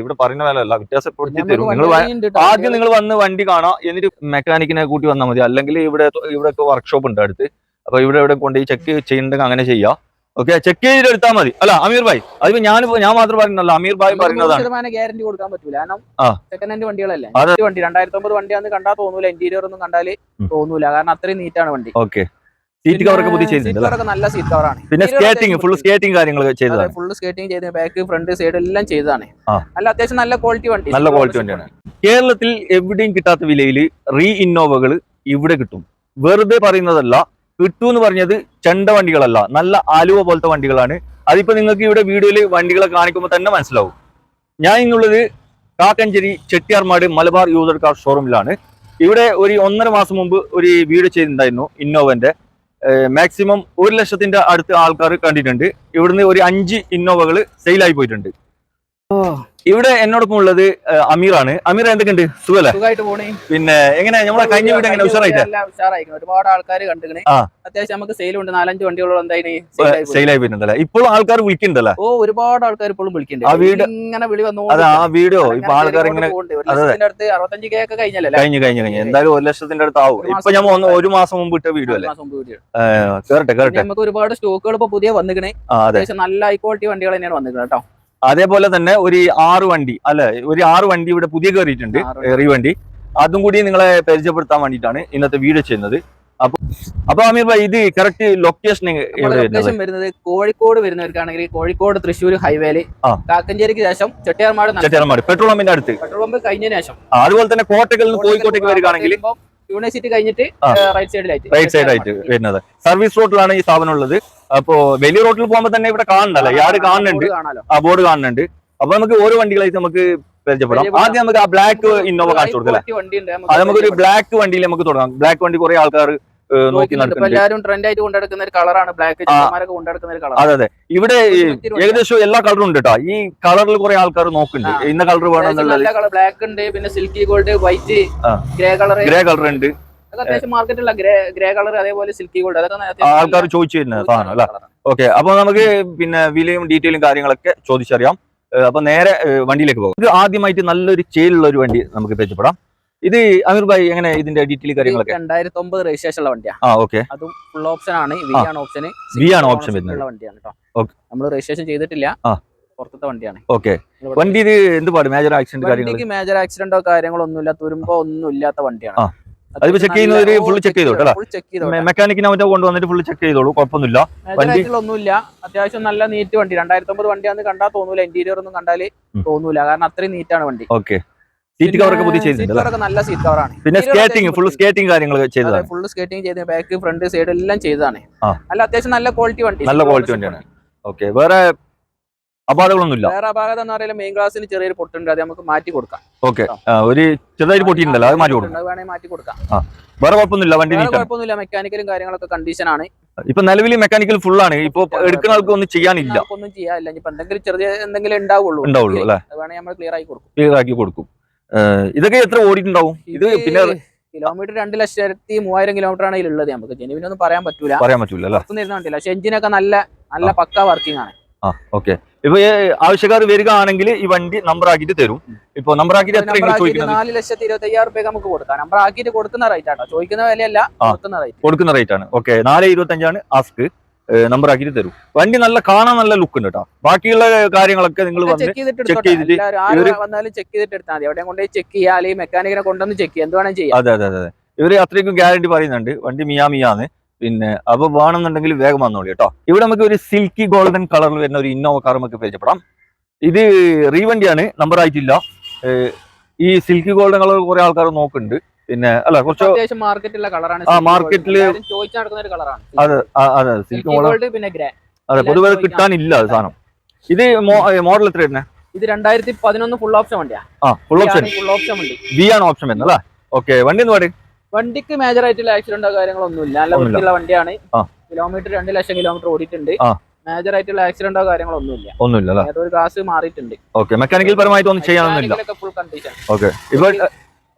ഇവിടെ പറയുന്ന വില അല്ല വ്യത്യാസപ്പെടുത്തി തരും നിങ്ങൾ. ആദ്യം നിങ്ങൾ വന്ന് വണ്ടി കാണാം. എന്നിട്ട് മെക്കാനിക്കിനെ കൂട്ടി വന്നാൽ മതി. അല്ലെങ്കിൽ ഇവിടെ ഇവിടെ വർക്ക്ഷോപ്പ് ഉണ്ട് അടുത്ത്. അപ്പൊ ഇവിടെ ഇവിടെ കൊണ്ടുപോയി ചെക്ക് ചെയ്യണ്ടെങ്കിൽ അങ്ങനെ ചെയ്യാം. ഓക്കെ ചെക്ക് ചെയ്തിട്ട് എടുത്താൽ മതി. അല്ല അമീർ ഭായ്. അതിപ്പോ ഞാൻ ഞാൻ മാത്രം പറയുന്നല്ല അമീർ ഭായ് പറയുന്നതാണ്. ഗ്യാരണ്ടി കൊടുക്കാൻ പറ്റൂല. കാരണം സെക്കൻഡ് ഹാൻഡ് വണ്ടികളല്ലേ? വണ്ടി. രണ്ടായിരത്തി ഒമ്പത് വണ്ടിയാന്ന് കണ്ടാൽ തോന്നൂല. ഇന്റീരിയർ ഒന്നും കണ്ടാൽ. തോന്നൂല. കാരണം അത്രയും നീറ്റാണ് വണ്ടി. ഓക്കെ സീറ്റ് കവർ ഒക്കെ പുതിയ ചെയ്തിട്ടുണ്ട് നല്ല സീറ്റ് കവറാണ് പിന്നെ സ്കേറ്റിംഗ് ഫുൾ സ്കേറ്റിംഗ് കാര്യങ്ങൾ ചെയ്തതാണ്. ഫുൾ സ്കേറ്റിംഗ് ചെയ്ത് ബാക്ക് ഫ്രണ്ട് സൈഡ് എല്ലാം ചെയ്തതാണ്. നല്ല അത്യാവശ്യം നല്ല ക്വാളിറ്റി വണ്ടി. നല്ല ക്വാളിറ്റി വണ്ടിയാണ്. കേരളത്തിൽ എവിടെയും കിട്ടാത്ത വിലയിൽ റീ ഇന്നോവകൾ ഇവിടെ കിട്ടും. വെറുതെ പറയുന്നതല്ല കിട്ടൂ എന്ന് പറഞ്ഞത് ചെണ്ട വണ്ടികളല്ല നല്ല ആലുവ പോലത്തെ വണ്ടികളാണ്. അതിപ്പോ നിങ്ങൾക്ക് ഇവിടെ വീഡിയോയിൽ വണ്ടികളെ കാണിക്കുമ്പോൾ തന്നെ മനസ്സിലാവും. ഞാൻ ഇന്നുള്ളത് കാക്കഞ്ചേരി ചെട്ടിയാർമാട് മലബാർ യൂസർ കാർ ഷോറൂമിലാണ് ഇവിടെ ഒരു ഒന്നര മാസം മുമ്പ് ഒരു വീഡിയോ ചെയ്തിട്ടുണ്ടായിരുന്നു ഇന്നോവന്റെ മാക്സിമം ഒരു ലക്ഷത്തിന്റെ അടുത്ത് ആൾക്കാർ കണ്ടിട്ടുണ്ട്. ഇവിടുന്ന് ഒരു അഞ്ച് ഇന്നോവകൾ സെയിലായി പോയിട്ടുണ്ട്. ഇവിടെ എന്നോടൊപ്പം ഉള്ളത് അമീറാണ്. അമീർ എന്തൊക്കെയുണ്ട്? സുഖല്ലേ? പിന്നെ എങ്ങനെ? നമ്മളെ കഴിഞ്ഞ വീട് എങ്ങനെ? ഉഷാറായിട്ട് ഒരുപാട് ആൾക്കാർ കണ്ടിങ്ങനെ ആ. അത്യാവശ്യം നമുക്ക് സെയിൽ ഉണ്ട്. നാലഞ്ച് വണ്ടികളോട് എന്തായാലും ആയി പോയിട്ടുണ്ടല്ലേ ഇപ്പോഴും ആൾക്കാർ വിളിക്കുന്നുണ്ടല്ലേ? ഓ ഒരുപാട് ആൾക്കാർ ഇപ്പോഴും ആ വിളിക്കുന്നുണ്ട് വീട് ഇങ്ങനെ വിളി അത് വന്നു ആ വീഡിയോ ഇപ്പൊ ആൾക്കാർ ഇങ്ങനെ അതെ. അടുത്ത് അറുപത്തഞ്ച് കെ ഒക്കെ കഴിഞ്ഞല്ലേ? കഴിഞ്ഞു കഴിഞ്ഞു കഴിഞ്ഞു. എന്തായാലും ഒരു ലക്ഷത്തിന്റെ അടുത്ത് ആവും. ഇപ്പൊ ഞാൻ ഒരു മാസം മുമ്പ് ഇട്ട വീഡിയോ അല്ലേ. കേറട്ടെ കേറട്ടെ. നമുക്ക് ഒരുപാട് സ്റ്റോക്കുകൾ ഇപ്പൊ പുതിയ വന്നിക്കണേ. ആ അത്യാവശ്യം നല്ല ഹൈ ക്വാളിറ്റി വണ്ടികൾ തന്നെയാണ് വന്നിരിക്കുന്നത് കേട്ടോ. അതേപോലെ തന്നെ ഒരു ആറ് വണ്ടി അല്ലെ? ഒരു ആറ് വണ്ടി ഇവിടെ പുതിയ കയറിയിട്ടുണ്ട് എറി വണ്ടി. അതും കൂടി നിങ്ങളെ പരിചയപ്പെടുത്താൻ വേണ്ടിയിട്ടാണ് ഇന്നത്തെ വീഡിയോ ചെയ്യുന്നത്. അപ്പൊ അപ്പൊ അമീർ ഭായ് ഇത് കറക്റ്റ് ലൊക്കേഷൻ വരുന്നത് ലൊക്കേഷൻ വരുന്നത് കോഴിക്കോട് വരുന്നവർക്കാണെങ്കിൽ കോഴിക്കോട് തൃശ്ശൂർ ഹൈവേയിൽ കാക്കഞ്ചേരിക്ക് ശേഷം ചെട്ടിയാർമാട് ചെട്ടിയാർമാട് പെട്രോൾ പമ്പിന്റെ അടുത്ത്. പെട്രോൾ പമ്പ് കഴിഞ്ഞതിന് ശേഷം. അതുപോലെ തന്നെ കോട്ടക്കൽ നിന്ന് കോഴിക്കോട്ടേക്ക് വരികയാണെങ്കിൽ യൂണിവേഴ്സിറ്റി കഴിഞ്ഞിട്ട് റൈറ്റ് സൈഡിലായിട്ട് റൈറ്റ് സൈഡായിട്ട് വരുന്നത്. സർവീസ് റോഡിലാണ് ഈ സ്ഥാപനം ഉള്ളത്. അപ്പോ വലിയ റോഡിൽ പോകുമ്പോൾ തന്നെ ഇവിടെ കാണണ്ടല്ലോ യാർഡ് കാണുന്നുണ്ട്. ആ ബോർഡ് കാണുന്നുണ്ട്. അപ്പൊ നമുക്ക് ഓരോ വണ്ടികളായിട്ട് നമുക്ക് പരിചയപ്പെടാം. ആദ്യം നമുക്ക് ആ ബ്ലാക്ക് ഇന്നോവ കാണിച്ചു കൊടുത്തല്ലേ അത് നമുക്ക് ഒരു അത് നമുക്കൊരു ബ്ലാക്ക് വണ്ടിയിൽ നമുക്ക് തുടങ്ങാം. ബ്ലാക്ക് വണ്ടി കുറെ ആൾക്കാർ നോക്കി നടക്കുന്നുണ്ട്. എല്ലാവരും ട്രെൻഡ് ആയിട്ട് കൊണ്ടെടുക്കുന്ന ഒരു കളറാണ് ബ്ലാക്ക് കൊണ്ടെടുക്കുന്ന ഒരു കളർ അതെ അതെ. ഇവിടെ ഏകദേശം എല്ലാ കളറും ഉണ്ട് കേട്ടോ ഈ കളറിൽ കുറെ ആൾക്കാർ നോക്കുന്നുണ്ട്. ഇന്ന കളർ വേണം ബ്ലാക്ക് ഉണ്ട് പിന്നെ silky gold white grey colour grey colour ഉണ്ട്. അത്യാവശ്യം മാർക്കറ്റുള്ള ഗ്രേ ഗ്രേ കളർ അതേപോലെ സിൽക്കി ഗോൾഡ് അതൊക്കെ ആൾക്കാർ ചോദിച്ചു സാധനം അല്ല? ഓക്കെ അപ്പൊ നമുക്ക് പിന്നെ വിലയും ഡീറ്റെയിലും കാര്യങ്ങളൊക്കെ ചോദിച്ചറിയാം. അപ്പൊ നേരെ വണ്ടിയിലേക്ക് പോകും. ഇത് ആദ്യമായിട്ട് നല്ലൊരു ചേലുള്ള ഒരു വണ്ടി നമുക്ക് പരിചയപ്പെടാം. ഇത് അമീർ ഭായ് എങ്ങനെ ഇതിന്റെ ഡീറ്റെയിൽ കാര്യങ്ങളൊക്കെ? രണ്ടായിരത്തി ഒമ്പത് രജിസ്ട്രേഷൻ ഉള്ള വണ്ടിയാ. ആ ഓക്കെ അതും ഫുൾ ഓപ്ഷൻ ആണ്. വി ആണ് ഓപ്ഷൻ വി ആണ് ഓപ്ഷൻ വരുന്നത്. വണ്ടിയാണ് കേട്ടോ. നമ്മൾ രജിസ്ട്രേഷൻ ചെയ്തിട്ടില്ല. പുറത്തത്തെ വണ്ടിയാണ്. ഓക്കെ വണ്ടി ഇത് എന്ത് പാട്? മേജർ ആക്സിഡന്റ് മേജർ ആക്സിഡന്റോ കാര്യങ്ങളോ ഒന്നുമില്ല തുരുമ്പോ ഒന്നും ഇല്ലാത്ത വണ്ടിയാണ്. അതിപ്പോ ചെക്ക് ചെയ്യുന്നവര് ഫുള്ള്? ഫുൾ ചെക്ക് ചെയ്തോട്ടെ മെക്കാനിക്കിനെ അവന്റെ കൊണ്ടുവന്നിട്ട് ഫുള്ള് ചെക്ക് ചെയ്തോളൂ കുഴപ്പമൊന്നുമില്ല. വണ്ടി- ഒന്നുമില്ല അത്യാവശ്യം നല്ല നീറ്റ് വണ്ടി. രണ്ടായിരത്തി ഒമ്പത് വണ്ടിയാന്ന് കണ്ടാൽ തോന്നൂല. ഇന്റീരിയർ ഒന്നും കണ്ടാൽ. തോന്നൂല. കാരണം അത്രയും നീറ്റാണ് വണ്ടി. ഓക്കെ സീറ്റ് കവർ ഒക്കെ പുതിയ ചെയ്തിട്ടുണ്ട് നല്ല സീറ്റ് കവറാണ് പിന്നെ സ്കേറ്റിംഗ് ഫുൾ സ്കേറ്റിംഗ് കാര്യങ്ങൾ ചെയ്തതാണ്. ഫുൾ സ്കേറ്റിംഗ് ചെയ്ത്. ബാക്ക് ഫ്രണ്ട് സൈഡ് എല്ലാം ചെയ്തതാണ്. അല്ല അത്യാവശ്യം നല്ല ക്വാളിറ്റി വണ്ടി. നല്ല ക്വാളിറ്റി വണ്ടിയാണ്. ഓക്കെ വേറെ അപാകങ്ങളൊന്നുമില്ല വേറെ അപാകത എന്ന് പറയുന്നത് മെയിൻ ക്ലാസ്സിന് ചെറിയൊരു പൊട്ടുണ്ട് അത് നമുക്ക് മാറ്റി കൊടുക്കാം. ഓക്കെ. ഒരു ചെറുതായിട്ട് പൊട്ടിയിട്ടുണ്ടല്ലോ അത് മാറ്റി കൊടുക്കാം. വേണമെങ്കിൽ മാറ്റി കൊടുക്കാം വേറെ കുഴപ്പമൊന്നുമില്ല വണ്ടി കുഴപ്പമൊന്നുമില്ല മെക്കാനിക്കലും കാര്യങ്ങളൊക്കെ കണ്ടീഷൻ ആണ്. ഇപ്പൊ നിലവിൽ മെക്കാനിക്കൽ ഫുൾ ആണ് ഇപ്പൊ എടുക്കുന്ന ആൾക്ക് ഒന്നും ചെയ്യാനില്ല. ഒന്നും ചെയ്യാനില്ല. ഇപ്പൊ എന്തെങ്കിലും ചെറിയ എന്തെങ്കിലും ഉണ്ടാവുള്ളൂ. ഉണ്ടാവുള്ളൂ അല്ലെ? അത് വേണമെങ്കിൽ നമ്മൾ ക്ലിയർ ആക്കി കൊടുക്കും. ക്ലിയർ ആക്കി കൊടുക്കും. ഇതൊക്കെ എത്ര ഓടിയിട്ടുണ്ടാവും? ഇത് പിന്നെ കിലോമീറ്റർ രണ്ട് ലക്ഷത്തി മൂവായിരം കിലോമീറ്റർ ആണ് ഇതിലുള്ളത് നമുക്ക്. ജനുവിനൊന്നും പറയാൻ പറ്റൂല. പറയാൻ പറ്റൂല പക്ഷെ എഞ്ചിനൊക്കെ നല്ല നല്ല പക്ക വർക്കിംഗ് ആണ്. ആ ഓക്കെ ഇപ്പൊ ഈ ആവശ്യക്കാർ വരികയാണെങ്കിൽ ഈ വണ്ടി നമ്പർ ആക്കിയിട്ട് തരും. ഇപ്പൊ നമ്പർ ആക്കിയിട്ട് എത്ര നാല് ലക്ഷത്തി ഇരുപത്തി അയ്യായിരം റുപ്യ നമുക്ക് കൊടുക്കാം. നമ്പർ ആക്കിയിട്ട് കൊടുക്കുന്ന റേറ്റ് ആട്ടോ. ചോദിക്കുന്ന വിലയല്ല കൊടുക്കുന്ന റേറ്റ് കൊടുക്കുന്ന റേറ്റ് ആണ്. ഓക്കെ നാല് ഇരുപത്തഞ്ചാണ് ആസ്ക് നമ്പർ ആക്കിയിട്ട് തരും. വണ്ടി നല്ല കാണാൻ നല്ല ലുക്ക് ഉണ്ട് കേട്ടോ ബാക്കിയുള്ള കാര്യങ്ങളൊക്കെ നിങ്ങൾ ചെക്ക് ചെയ്തിട്ട് വന്നാലും ചെക്ക് ചെയ്തിട്ട് എടുത്താൽ മതി. എവിടെയും കൊണ്ടുപോയി ചെക്ക് ചെയ്യുക അല്ലെങ്കിൽ മെക്കാനിക്കിനെ കൊണ്ടുവന്ന് ചെക്ക് ചെയ്യുക എന്ത് വേണമെങ്കിലും ചെയ്യാം. അതെ അതെ അതെ അതെ. ഇവർ അത്രയ്ക്കും ഗ്യാരണ്ടി പറയുന്നുണ്ട്. വണ്ടി മിയാ മിയാന്ന്. പിന്നെ അപ്പൊ വേണമെന്നുണ്ടെങ്കിൽ വേഗം വന്നോളി കേട്ടോ. ഇവിടെ നമുക്ക് ഒരു സിൽക്കി ഗോൾഡൻ കളറിൽ വരുന്ന ഒരു ഇന്നോവ കാർ നമുക്ക് പരിചയപ്പെടാം. ഇത് റീവണ്ടിയാണ് നമ്പർ ആയിട്ടില്ല. ഈ സിൽക്കി ഗോൾഡൻ കളർ കുറെ ആൾക്കാർ നോക്കുന്നുണ്ട്. പിന്നെ അല്ല കുറച്ച് കളറാണ് ആ, കളറാണ് അതെ അതെ സിൽക്കി ഗോൾഡൻ ഗോൾഡ് പിന്നെ ഗ്രേ അതെ പൊതുവെ കിട്ടാനില്ല സാധനം. ഇത് മോഡൽ എത്ര വരുന്നത് ഇത് രണ്ടായിരത്തി പതിനൊന്ന് ഫുൾ ഓപ്ഷൻ വണ്ടിയാ. ആ ഫുൾ ഓപ്ഷൻ ഫുൾ ഓപ്ഷൻ വണ്ടി. ബി ആണ് ഓപ്ഷൻ വരുന്നത് അല്ലേ? ഓക്കെ വണ്ടി എന്ന് പറയും വണ്ടിക്ക് മേജർ ആയിട്ടുള്ള ആക്സിഡന്റോ കാര്യങ്ങളോ ഒന്നുമില്ല നല്ല. വൃത്തിയുള്ള വണ്ടിയാണ്. കിലോമീറ്റർ രണ്ട് ലക്ഷം കിലോമീറ്റർ ഓടിയിട്ടുണ്ട്. മേജർ ആയിട്ടുള്ള ആക്സിഡന്റോ കാര്യങ്ങളൊന്നുമില്ല. ഒന്നുമില്ല ഒരു ഗ്ലാസ് മാറിയിട്ടുണ്ട്. ഓക്കെ മെക്കാനിക്കൽ പരമായിട്ട് ഒന്നും ചെയ്യാനൊന്നുമില്ല ഫുൾ കണ്ടീഷൻ ഓക്കെ ഇപ്പോൾ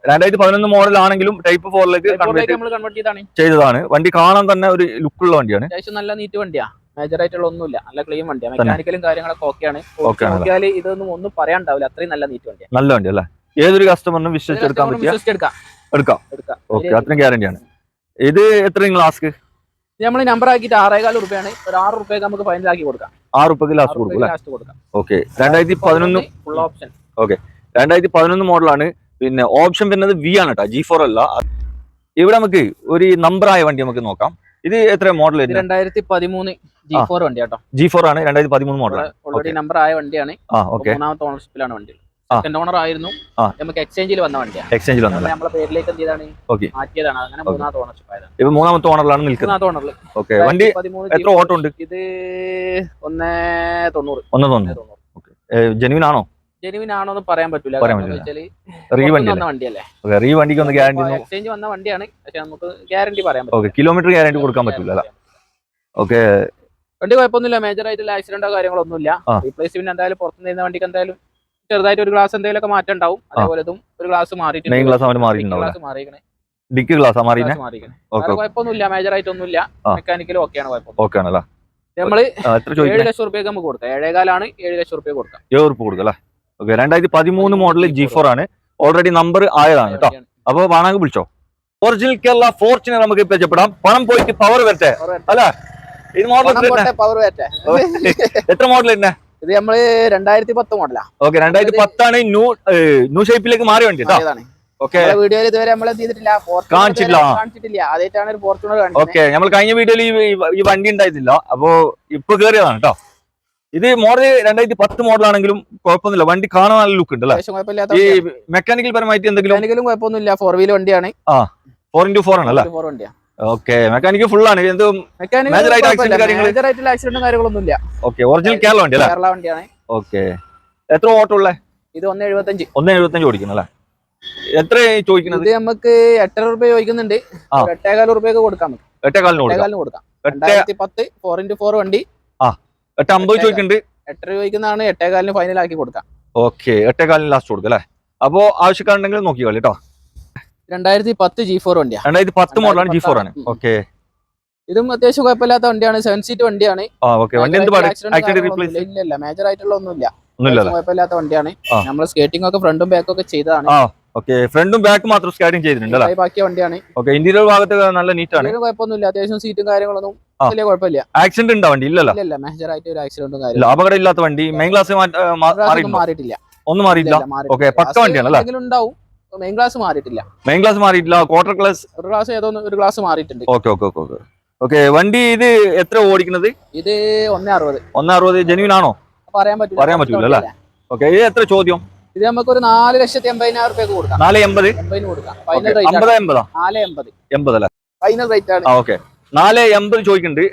രണ്ടായിരത്തി പതിനൊന്ന് മോഡൽ ആണെങ്കിലും ടൈപ്പ് ഫോറിലേക്ക് കൺവേർട്ട് ചെയ്തതാണ്. വണ്ടി കാണാൻ തന്നെ ഒരു ലുക്കുള്ള വണ്ടിയാണ്. അത്യാവശ്യം നല്ല നീറ്റ് വണ്ടിയാ. മേജർ ആയിട്ടുള്ള ഒന്നുമില്ല. നല്ല ക്ലീൻ വണ്ടിയാണ് മെക്കാനിക്കലും കാര്യങ്ങളൊക്കെ ഓക്കെയാണ്? നോക്കിയാൽ ഇതൊന്നും ഒന്നും പറയാണ്ടാവില്ല അത്രയും നല്ല നീറ്റ് വണ്ടിയാണ് നല്ല വണ്ടി അല്ലേ? ഏതൊരു കസ്റ്റമറിനും വിശ്വസിച്ചെടുക്കാൻ പറ്റിയ എടുക്കാം. ഓക്കെ അത്രയും ഗ്യാരണ്ടിയാണ്. ഇത് എത്ര നിങ്ങൾ ആസ്ക്? നമ്മൾ നമ്പർ ആക്കിയിട്ട് ആറേകാൽ റുപ്യാണ് ഒരു ആറ് റുപ്യക്ക് നമുക്ക് ഫൈനൽ ആക്കി കൊടുക്കാം. ആറ് റുപ്യക്ക് ലാസ്റ്റ് കൊടുക്കും അല്ലേ? ലാസ്റ്റ് കൊടുക്കാം. ഓക്കെ രണ്ടായിരത്തി പതിനൊന്ന് ഫുൾ ഓപ്ഷൻ രണ്ടായിരത്തി പതിനൊന്ന് മോഡലാണ്. പിന്നെ ഓപ്ഷൻ വരുന്നത് വി ആണ് കേട്ടോ ജി ഫോർ അല്ല. ഇവിടെ നമുക്ക് ഒരു നമ്പർ ആയ വണ്ടി നമുക്ക് നോക്കാം. ഇത് എത്ര മോഡൽ രണ്ടായിരത്തി പതിമൂന്ന് ജി ഫോർ വണ്ടി കേട്ടോ ജി ഫോർ ആണ് രണ്ടായിരത്തി പതിമൂന്ന് മോഡൽ ഓൾറെഡി നമ്പർ ആയ വണ്ടിയാണ്. ഓക്കെ. മൂന്നാമത്തെ ഓണർഷിപ്പിലാണ് വണ്ടി. സെക്കൻഡ് ഓണർ ആയിരുന്നു. നമുക്ക് എക്സ്ചേഞ്ചിൽ വന്ന വണ്ടിയാണ് എക്സ്ചേഞ്ചിൽ വന്നല്ലേ നമ്മളെ പേരിലേക്ക് എന്ത് ചെയ്താണ്. മാറ്റിയതാണ്. അങ്ങനെ മൂന്നാമത്തെ ഓണർഷിപ്പ് ആയതാണ്. ഇപ്പൊ മൂന്നാമത്തെ ഓണറിലാണ് നിൽക്കുന്നത്. ഓണറിൽ ഓക്കെ വണ്ടി എത്ര ഓട്ടം ഉണ്ട്? ഇത് ഒന്ന് തൊണ്ണൂറ്. ഒന്ന് തൊണ്ണൂറ്. ജെനുവിൻ ആണോ ജെനുവിൻ ആണോ? എന്ന് പറയാൻ പറ്റൂല. പറ്റില്ല. വണ്ടിയല്ലേ? റീ വണ്ടിക്ക് ഒന്ന് ഗ്യാരണ്ടി എക്സ്ചേഞ്ച് വന്ന വണ്ടിയാണ്. പക്ഷെ നമുക്ക് ഗ്യാരണ്ടി പറയാൻ പറ്റും കിലോമീറ്റർ ഗ്യാരണ്ടി കൊടുക്കാൻ പറ്റില്ല ഓക്കെ വണ്ടി കുഴപ്പമൊന്നുമില്ല. മേജർ ആയിട്ടുള്ള ആക്സിഡന്റോ കാര്യങ്ങളോ ഒന്നുമില്ല. റീപ്ലേസ്മെന്റ് എന്തായാലും പുറത്തുനിന്ന് വണ്ടിക്ക് എന്തായാലും ചെറുതായിട്ട് ഒരു ഗ്ലാസ് എന്തെങ്കിലുമൊക്കെ മാറ്റം ഉണ്ടാവും. അതേപോലെ ഒരു ഗ്ലാസ് മാറിയിട്ടുണ്ട്. ഗ്ലാസ് മാറിയിരിക്കണേ. Dickey glass മാറിയിരിക്കണേ. കുഴപ്പമൊന്നുമില്ല. മേജർ ആയിട്ടൊന്നുമില്ല. മെക്കാനിക്കലും ഓക്കെയാണ് കുഴപ്പം ഓക്കെ ആണല്ലേ? നമ്മൾ ഏഴ് ലക്ഷം റുപ്യക്ക് നമുക്ക് കൊടുക്കാം. ഏഴേകാലാണ് ഏഴ് ലക്ഷം റുപ്യ കൊടുക്കാം. ഏഴ് റുപ്യ കൊടുക്കല്ലേ ഓക്കെ രണ്ടായിരത്തി പതിമൂന്ന് മോഡൽ ജി ഫോർ ആണ്. ഓൾറെഡി നമ്പർ ആയതാണ് കേട്ടോ. അപ്പൊ വേണമെങ്കിൽ വിളിച്ചോ? ഒറിജിനൽ കേരള ഫോർച്യൂണർ നമുക്ക് പരിചയപ്പെടാം. പണം പോയിട്ട് പവർ വരട്ടെ. അല്ലേ? ഇത് മോഡൽ പവർ വരട്ടെ. എത്ര മോഡൽ തന്നെ ഇത് നമ്മൾ രണ്ടായിരത്തി പത്ത് മോഡലാ ഓക്കെ രണ്ടായിരത്തി പത്താണ് ന്യൂ ന്യൂ ഷേപ്പിലേക്ക് മാറി വണ്ടി വീഡിയോയിൽ ഇതുവരെ നമ്മൾ ചെയ്തിട്ടില്ല കാണിച്ചിട്ടില്ല, ആ. കാണിച്ചിട്ടില്ല. ആദ്യമായിട്ടാണ് ഒരു ഫോർച്യൂണർ കാണിച്ചത് ഓക്കെ നമ്മൾ കഴിഞ്ഞ വീഡിയോയിൽ ഈ വണ്ടി ഉണ്ടായിരുന്നില്ല അപ്പോ ഇപ്പൊ കേറിയതാണ് കേട്ടോ ഇത് മോഡൽ രണ്ടായിരത്തി പത്ത് മോഡലാണെങ്കിലും കുഴപ്പമൊന്നുമില്ല. വണ്ടി കാണാൻ നല്ല ലുക്ക് ഉണ്ട് അല്ലേ ഈ മെക്കാനിക്കൽ പരമായിട്ട് എന്തെങ്കിലും കുഴപ്പമൊന്നുമില്ല. ഫോർ വീൽ വണ്ടിയാണ്. ഫോർ ഇന്റു ഫോർ ആണല്ലേ? ഓക്കെ മെക്കാനിക് ഫുൾ ആണ്. എന്ത് Major ആയിട്ട് ആക്സിഡന്റ് മേജർ ആക്സിഡന്റും കാര്യങ്ങളൊന്നും ഇല്ല ഓക്കെ ഒറിജിനൽ കേരള വണ്ടി കേരള വണ്ടിയാണ്. ഓക്കെ എത്ര ഓട്ടോ ഉള്ളേ? ഇത് ഒന്ന് എഴുപത്തഞ്ച്. ഒന്ന് എഴുപത്തഞ്ച് ഓടിക്കണം അല്ലേ? എത്ര ചോദിക്കുന്നത്? ഇത് നമുക്ക് എട്ടര റുപ്യ ചോദിക്കുന്നുണ്ട്. ആ. എട്ടേകാൽ റുപ്യക്ക് കൊടുക്കാം എട്ടേകാലിന് കൊടുക്കാം. രണ്ടായിരത്തി പത്ത് ഫോർ ഇന്റു ഫോർ വണ്ടി. എട്ട് അമ്പത് ചോദിക്കുന്നുണ്ട്. എട്ടര ചോദിക്കുന്നതാണ് എട്ടേകാലിന് ഫൈനൽ ആക്കി കൊടുക്കാം. ഓക്കെ എട്ടേകാലിന് ലാസ്റ്റ് കൊടുക്കാം അല്ലേ? അപ്പോ ആവശ്യക്കാരുണ്ടെങ്കിൽ നോക്കിക്കോളി കേട്ടോ. രണ്ടായിരത്തി പത്ത് ജി ഫോർ വണ്ടിയാണ് രണ്ടായിരത്തി പത്ത് മോഡലാണ് ജി ഫോർ ആണ്. ഓക്കെ ഇതും അത്യാവശ്യം കുഴപ്പമില്ലാത്ത വണ്ടിയാണ്. സെവൻ സീറ്റ് വണ്ടിയാണ്. ഇല്ല മേജർ ആയിട്ടുള്ള ഒന്നുമില്ല. കുഴപ്പമില്ലാത്ത വണ്ടിയാണ്. നമ്മൾ സ്കേറ്റിംഗ് ഒക്കെ ഫ്രണ്ടും ബാക്കും ഒക്കെ ചെയ്തതാണ്. ഓക്കെ ഫ്രണ്ടും ബാക്കും മാത്രം സ്കാഡിങ് ചെയ്തിട്ടുണ്ട് ആക്കിയ വണ്ടിയാണ്. ഓക്കെ ഇന്റീരിയർ ഭാഗത്ത് നല്ല നീറ്റ് ആണ്. കുഴപ്പമൊന്നുമില്ല. അത്യാവശ്യം സീറ്റും കാര്യങ്ങളൊന്നും. വലിയ കുഴപ്പമില്ല. ആക്സിഡന്റ് ഉണ്ടോ വണ്ടി? ഇല്ലല്ലോ. ഇല്ല മേജർ ആയിട്ട് ഒരു ആക്സിഡന്റും കാര്യമില്ല അപകടം ഇല്ലാത്ത വണ്ടി. മെയിൻ ക്ലാസ് മാറിയിട്ടില്ല. ഒന്നും മാറിയില്ല മാറിയിട്ടില്ല. ഓക്കെ പക്ക വണ്ടിയാണ് അല്ലേ ഉണ്ടാവും. മെയിൻ ക്ലാസ് മാറിയിട്ടില്ല. മെയിൻ ക്ലാസ് മാറിയിട്ടില്ല. ക്വാർട്ടർ ക്ലാസ് ഒരു ക്ലാസ് ഏതോ ഒരു ക്ലാസ് മാറിയിട്ടുണ്ട്. Okay okay okay okay okay വണ്ടി ഇത് എത്ര ഓടിക്കുന്നത്? ഇത് ഒന്നേ അറുപത്. ഒന്നേ അറുപത് ജെനുവിൻ ആണോ? പറയാൻ പറ്റില്ല പറയാൻ പറ്റില്ല അല്ലേ? ഓക്കെ ഇത് എത്ര ചോദ്യം? ഇത് നമുക്ക് ഒരു നാല് ലക്ഷത്തി എൺപതിനായിരം റുപ്യക്ക് കൊടുക്കാം. നാല് എൺപത്? എൺപതിന് കൊടുക്കാം. ഫൈനൽ റേറ്റ് എൺപതാ നാല് എൺപത്. എൺപത് അല്ലേ? ഫൈനൽ റേറ്റ് ആണ്. ഓക്കെ നാല് എൺപത് ചോദിക്കുന്നുണ്ട്.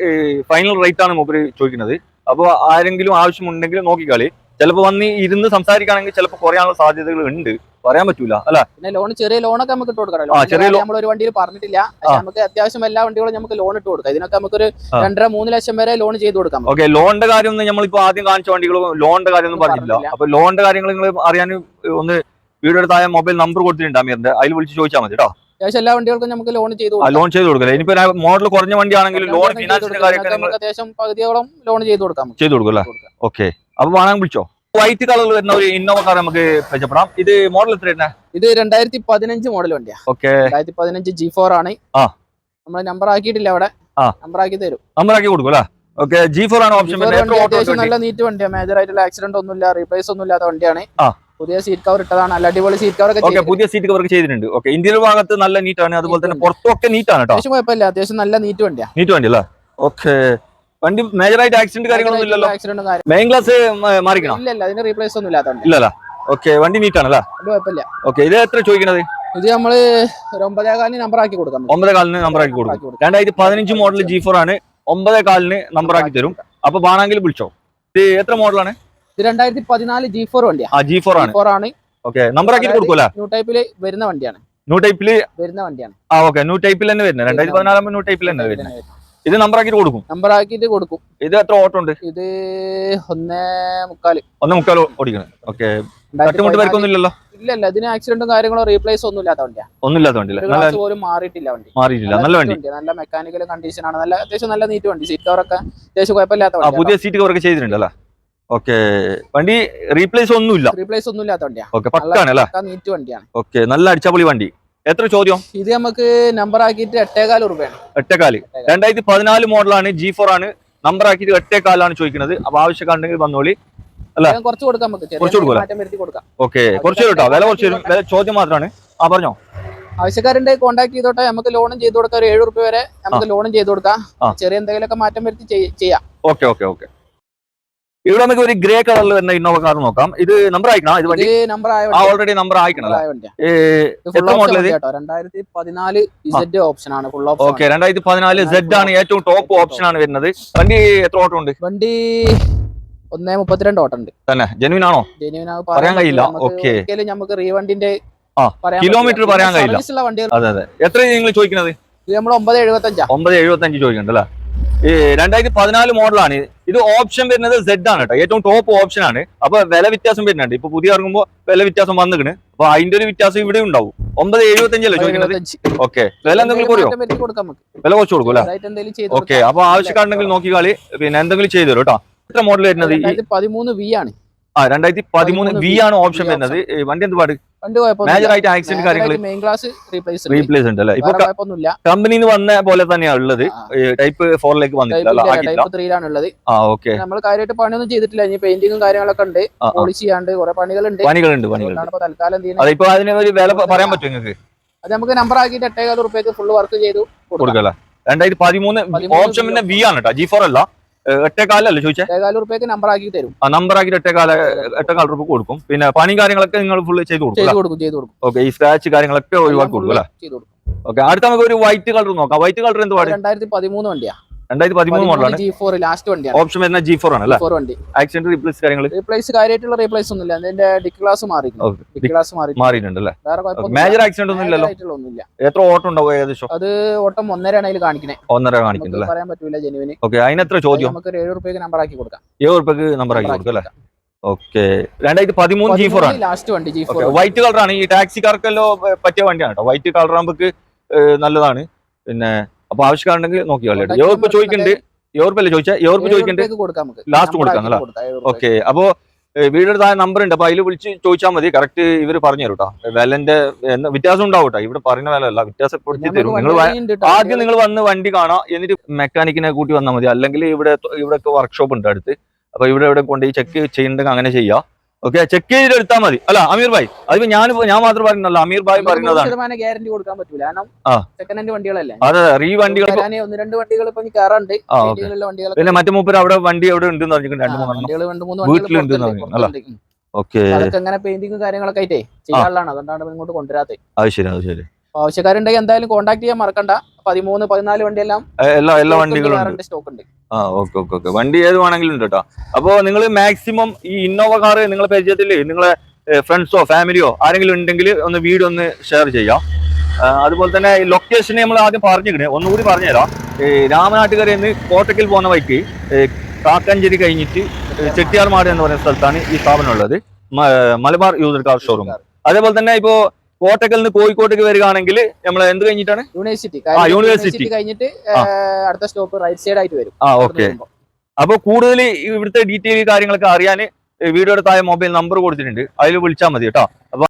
ഫൈനൽ റേറ്റ് ആണ് മൂപ്പര് ചോദിക്കുന്നത്. അപ്പോൾ ആരെങ്കിലും ആവശ്യമുണ്ടെങ്കിൽ നോക്കിക്കളി. ചിലപ്പോൾ വന്ന് ഇരുന്ന് സംസാരിക്കുകയാണെങ്കിൽ ചിലപ്പോൾ കുറയാനുള്ള സാധ്യതകൾ ഉണ്ട്. പറയാൻ പറ്റൂല അല്ല? പിന്നെ ലോൺ ചെറിയ ലോണൊക്കെ നമുക്ക് ഇട്ട് കൊടുക്കാം ആ, നമ്മൾ ഒരു വണ്ടിയിൽ പറഞ്ഞിട്ടില്ല. നമുക്ക് അത്യാവശ്യം എല്ലാ വണ്ടികളും നമുക്ക് ലോൺ ഇട്ട് കൊടുക്കാം. ഇതിനൊക്കെ നമുക്കൊരു. രണ്ടര മൂന്ന് ലക്ഷം വരെ ലോൺ ചെയ്ത് കൊടുക്കാം. ഓക്കെ ലോണിന്റെ കാര്യം ഒന്നും നമ്മളിപ്പോ ആദ്യം കാണിച്ച വണ്ടികൾ ലോണിന്റെ കാര്യം ഒന്നും പറഞ്ഞില്ല. അപ്പൊ ലോണിന്റെ കാര്യങ്ങൾ നിങ്ങൾ അറിയാൻ ഒന്ന് വീഡിയോ എടുത്തായ മൊബൈൽ നമ്പർ കൊടുത്തിട്ടുണ്ട് അമീറിന്റെ. അതിൽ വിളിച്ച് ചോദിച്ചാൽ മതി കേട്ടോ അത്യാവശ്യം എല്ലാ വണ്ടികൾക്കും നമുക്ക് ലോൺ ചെയ്ത് ലോൺ ചെയ്ത് കൊടുക്കാം ഇനിയിപ്പോ മോഡൽ കുറഞ്ഞ വണ്ടി ആണെങ്കിലും ലോൺ ഫിനാൻസിന്റെ കാര്യം കാര്യമൊക്കെ അത്യാവശ്യം പകുതിയോളം ലോൺ ചെയ്ത് കൊടുക്കാം. ചെയ്ത് കൊടുക്കും അല്ലേ. ഓക്കെ അപ്പൊ വേണമെങ്കിൽ വിളിച്ചോ? വൈറ്റ് കളറിൽ വരുന്ന ഒരു ഇന്നോവ കാർ നമുക്ക് പരിചയപ്പെടാം. ഇത് മോഡൽ എത്രയാണ് ഇത് രണ്ടായിരത്തി പതിനഞ്ച് മോഡൽ വണ്ടിയാ. ഓക്കെ രണ്ടായിരത്തി പതിനഞ്ച് ജി ഫോർ ആണ്. ആ. നമ്മൾ നമ്പർ ആക്കിയിട്ടില്ല അവിടെ. നമ്പർ ആക്കി തരും. നമ്പർ ആക്കി കൊടുക്കും അല്ലേ? ഓക്കെ ജി ഫോർ ആണ് ഓപ്ഷൻ G4 വരുന്നത് വണ്ടി എത്ര ഓട്ടോ അത്യാവശ്യം നല്ല നീറ്റ് വണ്ടിയാ. മേജർ ആയിട്ടുള്ള ആക്സിഡന്റ് ഒന്നും ഇല്ല റീപ്ലേസ് ഒന്നും ഇല്ലാത്ത വണ്ടിയാണ്. പുതിയ സീറ്റ് കവർ ഇട്ടതാണ്. നല്ല അടിപൊളി സീറ്റ് കവർ ഒക്കെ പുതിയ സീറ്റ് കവർ ചെയ്തിട്ടുണ്ട്. ഓക്കെ ഇന്ത്യൻ ഭാഗത്ത് നല്ല നീറ്റ് ആണ്. അതുപോലെ തന്നെ പുറത്തൊക്കെ നീറ്റ് ആണ് കേട്ടോ. അത്യാവശ്യം കുഴപ്പമില്ല. അത്യാവശ്യം നല്ല നീറ്റ് വണ്ടിയാ. നീറ്റ് വണ്ടി അല്ലേ? ഓക്കെ വണ്ടി മേജറായിട്ട് ആക്സിഡന്റ് കാര്യങ്ങളൊന്നും ഇല്ലല്ലോ? ആക്സിഡന്റും മെയിൻ ഗ്ലാസ് മാറിക്കണം? ഇല്ല അതിന് റീപ്ലേസ് ഒന്നും ഇല്ലാത്ത ഇല്ലല്ലോ. ഓക്കെ വണ്ടി നീറ്റ് ആണല്ലേ? കുഴപ്പമില്ല. ഓക്കെ ഇത് എത്ര ചോദിക്കണത്? ഇത് നമ്മൾ ഒമ്പതേകാലിന് ഒമ്പതേ കാലിന് നമ്പർ ആക്കി കൊടുക്കാം. ഒമ്പതേകാലിന് ഒമ്പതേ കാലിന് നമ്പർ ആക്കി കൊടുക്കും. രണ്ടായിരത്തി പതിനഞ്ച് മോഡൽ ജി ഫോർ ആണ്. ഒമ്പതേ കാലിന് നമ്പർ ആക്കി തരും. അപ്പൊ വേണമെങ്കിൽ വിളിച്ചോ. ഇത് എത്ര മോഡലാണ് ഇത് രണ്ടായിരത്തി പതിനാല് ജി ഫോർ വണ്ടിയാ. ആ ജി ഫോർ ആണ്. ഫോർ ആണ്. ഓക്കെ നമ്പർ ആക്കി കൊടുക്കൂല ന്യൂ ടൈപ്പിൽ വരുന്ന വണ്ടിയാണ്. ന്യൂ ടൈപ്പിൽ വരുന്ന വണ്ടിയാണ്. ആ ഓക്കെ ന്യൂ ടൈപ്പിൽ തന്നെ വരുന്നത്. രണ്ടായിരത്തി പതിനാലാകുമ്പോൾ ന്യൂ ടൈപ്പിൽ തന്നെ വരുന്നത്. ഇത് നമ്പർ ആക്കിട്ട് കൊടുക്കും? നമ്പർ ആക്കിട്ട് കൊടുക്കും. ഇത് എത്ര ഓട്ടോ ഉണ്ട് ഇത് ഒന്നേ മുക്കാൽ. ഒന്ന് മുക്കാൽ ഓടിക്കണം. ഓക്കെ തട്ടുമുട്ട് പേർക്കൊന്നും ഇല്ലല്ലോ? ഇല്ല ഇല്ല ഇതിന് ആക്സിഡന്റും കാര്യങ്ങളോ റീപ്ലേസ് ഒന്നും ഇല്ലാത്ത വണ്ടിയാ. ഒന്നും ഇല്ലാത്ത വണ്ടി പോലും മാറിയിട്ടില്ല വണ്ടി. മാറിയിട്ടില്ല. നല്ല വണ്ടി. നല്ല മെക്കാനിക്കൽ കണ്ടീഷൻ ആണ്. നല്ല അത്യാവശ്യം നല്ല നീറ്റ് വണ്ടി. സീറ്റ് കവർ ഒക്കെ അത്യാവശ്യം കുഴപ്പമില്ലാത്ത വണ്ടി പുതിയ സീറ്റ് കവറൊക്കെ ചെയ്തിട്ടുണ്ട് അല്ലേ? ഓക്കെ വണ്ടി റീപ്ലേസ് ഒന്നും ഇല്ല റീപ്ലേസ് ഒന്നും ഇല്ലാത്ത വണ്ടിയാ ഓക്കെ പക്കാണ് അല്ലേ? നീറ്റ് വണ്ടിയാണ്. ഓക്കെ നല്ല അടിച്ചപൊളി വണ്ടി. എത്ര ചോദ്യം? ഇത് നമുക്ക് നമ്പർ ആക്കിയിട്ട് എട്ടേകാൽ രൂപയാണ് എട്ടേകാൽ. രണ്ടായിരത്തി പതിനാല് മോഡലാണ് ജി ഫോർ ആണ്. നമ്പർ ആക്കിയിട്ട് എട്ടേകാലാണ് ചോദിക്കുന്നത്. അപ്പൊ ആവശ്യക്കാരുണ്ടെങ്കിൽ വന്നോളി. അല്ല. കുറച്ച് കൊടുക്കാം നമുക്ക്. കുറച്ച് കൊടുക്കാം. ഓക്കെ. കുറച്ച് കേട്ടോ വില കുറച്ച് വില ചോദ്യം മാത്രമാണ്. ആ പറഞ്ഞോ. ആവശ്യക്കാരുണ്ട് കോൺടാക്ട് ചെയ്തോട്ടെ. നമുക്ക് ലോണും ചെയ്ത് കൊടുക്കാം. ഒരു ഏഴ് റുപ്യ വരെ നമുക്ക് ലോണും ചെയ്ത് കൊടുക്കാം. ചെറിയ ചെറിയ എന്തെങ്കിലുമൊക്കെ മാറ്റം വരുത്തി ചെയ്യാം. Okay okay okay. ഇവിടെ നമുക്ക് ഒരു ഗ്രേ കളറിൽ വരുന്ന ഇന്നോവ കാർ നോക്കാം. ഇത് നമ്പർ അയക്കണം ഇത് വണ്ടി? നമ്പർ ഓൾറെഡി നമ്പർ വണ്ടിയാ. ഫുൾ രണ്ടായിരത്തി പതിനാല് ഓപ്ഷൻ ആണ് ഫുൾ ഓപ്ഷൻ ഓക്കെ രണ്ടായിരത്തി പതിനാല് സെഡ് ആണ് ഏറ്റവും ടോപ്പ് ഓപ്ഷൻ ആണ് വരുന്നത്. വണ്ടി എത്ര ഓട്ടം ഉണ്ട്? വണ്ടി ഒന്നേ മുപ്പത്തിരണ്ട് ഓട്ടം ഉണ്ട്. തന്നെ. ജെനുവിൻ ആണോ? പറയാൻ കഴിയില്ല. ഓക്കെ നമുക്ക് റീവണ്ടിന്റെ kilometer പറയാൻ കഴിയില്ല. അതെ അതെ. എത്ര നിങ്ങൾ ചോദിക്കുന്നത് നമ്മൾ ഒമ്പത് എഴുപത്തഞ്ചാ. ഒമ്പത് എഴുപത്തി അഞ്ച് ഈ രണ്ടായിരത്തി പതിനാല് മോഡലാണ് ഇത് ഓപ്ഷൻ വരുന്നത് സെഡ് ആണ് കേട്ടോ ഏറ്റവും ടോപ്പ് ഓപ്ഷൻ ആണ്. അപ്പൊ വില വ്യത്യാസം വരുന്നുണ്ട്. ഇപ്പൊ പുതിയ ഇറങ്ങുമ്പോൾ വില വ്യത്യാസം വന്നിക്കണ്. അപ്പൊ അതിന്റെ ഒരു വ്യത്യാസം ഇവിടെ ഉണ്ടാവും. ഒമ്പത് എഴുപത്തി അഞ്ചല്ലേ ചോദിക്കുന്നത് ഓക്കെ വില എന്തെങ്കിലും കുറയോ വില കുറച്ച് കൊടുക്കും അല്ലേ? ചെറുതായിട്ട് എന്തെങ്കിലും ചെയ്ത് ഓക്കെ അപ്പൊ ആവശ്യക്കാരുണ്ടെങ്കിൽ നോക്കിക്കാളി. പിന്നെ എന്തെങ്കിലും ചെയ്തു തരും കേട്ടോ എത്ര മോഡൽ വരുന്നത് പതിമൂന്ന് വി ആണ്. ആ രണ്ടായിരത്തി പതിമൂന്ന് വി ആണ് ഓപ്ഷൻ വരുന്നത്. വണ്ടി എന്ത് പാട്? മേജർ ആയിട്ട് ആക്സിഡന്റ് കാര്യങ്ങൾ റീപ്ലേസ് ഉണ്ട്. അല്ലേ? ഇപ്പൊ കമ്പനിയിൽ നിന്ന് വന്ന പോലെ തന്നെയാണ് ഉള്ളത്. ടൈപ്പ് ഫോറിലേക്ക് വന്നിട്ടില്ല ആ ഓക്കെ നമ്മൾ കാര്യമായിട്ട് പണിയൊന്നും ചെയ്തിട്ടില്ല. ഇനി പെയിന്റിങ്ങും കാര്യങ്ങളൊക്കെ ഉണ്ട്. പോളിഷ് ചെയ്യാണ്ട് കുറെ പണികളുണ്ട്. പണികളുണ്ട് പണികളുണ്ട്. തൽക്കാലം ചെയ്യുന്നത്? അതിന് ഒരു വില പറയാൻ പറ്റും നിങ്ങൾക്ക്? അത് നമുക്ക് നമ്പർ ആക്കിയിട്ട് എട്ടേകാൽ റുപ്യക്ക് ഫുൾ വർക്ക് ചെയ്തു കൊടുക്കാം. കൊടുക്കല രണ്ടായിരത്തി പതിമൂന്ന് ഓപ്ഷൻ പിന്നെ വി ആണ് കേട്ടോ ജി ഫോർ അല്ല. ഏഹ് എട്ടേക്കാലല്ലേ ചോദിച്ചേ? എട്ടേകാൽ റുപ്യക്ക് നമ്പർ ആക്കി തരും. ആ നമ്പർ ആക്കിയിട്ട് എട്ടേകാല എട്ടേകാല രൂപ കൊടുക്കും. പിന്നെ പണി കാര്യങ്ങളൊക്കെ നിങ്ങൾ ഫുൾ ചെയ്ത് കൊടുക്കും ചെയ്തു കൊടുക്കും ചെയ്തു കൊടുക്കും. ഓക്കെ ഈ സ്ക്രാച്ച് കാര്യങ്ങളൊക്കെ ഒഴിവാക്കി കൊടുക്കും അല്ലേ? ചെയ്തു കൊടുക്കും. ഓക്കെ അടുത്ത നമുക്ക് ഒരു വൈറ്റ് കളർ നോക്കാം. വൈറ്റ് കളർ എന്ത് പാട്? രണ്ടായിരത്തി പതിമൂന്ന് വണ്ടിയാ. രണ്ടായിരത്തി പതിമൂന്ന് മോഡലാണ്. ജി ഫോർ ലാസ്റ്റ് വണ്ടിയാണ്. ഓപ്ഷൻ വരുന്ന ജി ഫോർ ആണ് അല്ലേ വണ്ടി. ആക്സിഡന്റ് റീപ്ലേസ് കാര്യങ്ങൾ റീപ്ലേസ് കാര്യമായിട്ടുള്ള റീപ്ലേസ് ഒന്നുമില്ല. അതിന്റെ ഡിക് ക്ലാസ് മാറി ഡിക് ക്ലാസ് മാറി മാറിയിട്ടുണ്ട്. അല്ലേ മേജർ ആക്സിഡന്റ് ഒന്നും ഇല്ലല്ലോ? ഒന്നുമില്ല. എത്ര ഓട്ടം ഉണ്ടാവും ഏകദേശം? അത് ഓട്ടം ഒന്നരയാണ് അതിൽ കാണിക്കണേ. ഒന്നര നമുക്ക് കാണിക്കുന്നുണ്ട് പറയാൻ പറ്റൂല ജെനുവിന് ഓക്കെ അതിന് എത്ര ചോദ്യം? നമുക്ക് ഒരു ഏഴ് റുപ്യക്ക് നമ്പർ ആക്കി കൊടുക്കാം. ഏഴ് റുപ്യക്ക് നമ്പർ ആക്കി കൊടുക്കും അല്ലേ? ഓക്കെ രണ്ടായിരത്തി പതിമൂന്ന് ജി ഫോർ ആണ്. ലാസ്റ്റ് വണ്ടി ജി ഫോർ വൈറ്റ് കളറാണ് ഈ ടാക്സിക്കാർക്കെല്ലോ പറ്റിയ വണ്ടിയാണ് കേട്ടോ. വൈറ്റ് കളർ ആകുമ്പോൾ നല്ലതാണ്. പിന്നെ അപ്പൊ ആവശ്യക്കാരുണ്ടെങ്കിൽ നോക്കിയാലോ യോർപ്പ് ചോദിക്കുന്നുണ്ട് യോർപ്പല്ലേ ചോദിച്ചാൽ യോർപ്പ് ചോദിക്കുന്നുണ്ട് Number കൊടുക്കാം അല്ല. ഓക്കെ അപ്പോ വീടിന്റെ താഴെ നമ്പർ ഉണ്ട്. അപ്പൊ അതിൽ വിളിച്ച് ചോദിച്ചാൽ മതി. കറക്റ്റ് ഇവർ പറഞ്ഞു തരൂട്ടോ. കേട്ടോ വിലന്റെ വ്യത്യാസം ഉണ്ടാവും കേട്ടോ. ഇവിടെ പറയുന്ന വില അല്ല. വ്യത്യാസപ്പെടുത്തി തരും. നിങ്ങൾ. ആദ്യം നിങ്ങൾ വന്ന് വണ്ടി കാണാം. എന്നിട്ട് മെക്കാനിക്കിനെ കൂട്ടി വന്നാൽ മതി. അല്ലെങ്കിൽ ഇവിടെ ഇവിടെ വർക്ക്ഷോപ്പ് ഉണ്ട് അടുത്ത്. അപ്പൊ ഇവിടെ ഇവിടെ കൊണ്ടുപോയി ചെക്ക് ചെയ്യണ്ടെങ്കിൽ അങ്ങനെ ചെയ്യാം. ഓക്കെ ചെക്ക് ചെയ്തിട്ട് എടുത്താൽ മതി. അല്ല അമീർ ഭായ് അതിപ്പോ ഞാൻ ഞാൻ മാത്രം പറയുന്നല്ല അമീർ ഭായ് പറയുന്നതാണ്. ഗ്യാരണ്ടി കൊടുക്കാൻ പറ്റൂല. സെക്കൻഡ് ഹാൻഡ് വണ്ടികളല്ലേ? അതെ റീ വണ്ടികൾ ഒന്ന് രണ്ട് വണ്ടികൾ ഇപ്പൊ കയറാണ്ട് പിന്നെ മറ്റേ മൂപ്പര് അവിടെ വണ്ടി അവിടെ ഉണ്ട് വീട്ടിലുണ്ട്. ഓക്കെ അങ്ങനെ പെയിന്റിങ്ങും കാര്യങ്ങളൊക്കെ ആയിട്ടേ ചെയ്യാനുള്ളതാണ്. അതുകൊണ്ടാണ് ഇങ്ങോട്ട് കൊണ്ടുവരാത്തത് അത് ശരി അത് ശരി. ആവശ്യക്കാരുണ്ടെങ്കിൽ എന്തായാലും കോൺടാക്ട് ചെയ്യാൻ മറക്കണ്ട. പതിമൂന്ന് പതിനാല് വണ്ടിയെല്ലാം എല്ലാം എല്ലാ എല്ലാ വണ്ടികളും സ്റ്റോക്ക് ഉണ്ട്. ആ ഓക്കെ ഓക്കെ ഓക്കെ. വണ്ടി ഏത് വേണമെങ്കിലും ഉണ്ട് കേട്ടോ. അപ്പോ നിങ്ങൾ മാക്സിമം ഈ ഇന്നോവ കാറ് നിങ്ങളെ പരിചയത്തിൽ നിങ്ങളെ ഫ്രണ്ട്സോ ഫാമിലിയോ ആരെങ്കിലും ഉണ്ടെങ്കിൽ ഒന്ന് വീഡിയോ ഒന്ന് ഷെയർ ചെയ്യാം. അതുപോലെ തന്നെ ലൊക്കേഷൻ നമ്മൾ ആദ്യം പറഞ്ഞിരിക്കണേ. ഒന്നുകൂടി പറഞ്ഞുതരാം. രാമനാട്ടുകര രാമനാട്ടുകരയിൽ നിന്ന് കോട്ടക്കൽ പോകുന്ന വഴിക്ക് കാക്കഞ്ചേരി കഴിഞ്ഞിട്ട് ചെട്ടിയാർ ചെട്ടിയാർമാട് എന്ന് പറയുന്ന സ്ഥലത്താണ് ഈ സ്ഥാപനം ഉള്ളത്. മലബാർ യൂസർ കാർ ഷോറൂം അതേപോലെ തന്നെ ഇപ്പോ കോട്ടക്കൽ നിന്ന് കോഴിക്കോട്ടേക്ക് വരികയാണെങ്കിൽ നമ്മൾ എന്ത് കഴിഞ്ഞിട്ടാണ്? University university. കഴിഞ്ഞിട്ട് അടുത്ത സ്റ്റോപ്പ് റൈറ്റ് സൈഡ് ആയിട്ട് വരും. ആ ഓക്കെ അപ്പോൾ കൂടുതൽ ഇവിടുത്തെ ഡീറ്റെയിൽ കാര്യങ്ങളൊക്കെ അറിയാൻ വീഡിയോയുടെ താഴെ മൊബൈൽ നമ്പർ കൊടുത്തിട്ടുണ്ട്. അതിൽ വിളിച്ചാൽ മതി കേട്ടോ. അപ്പൊ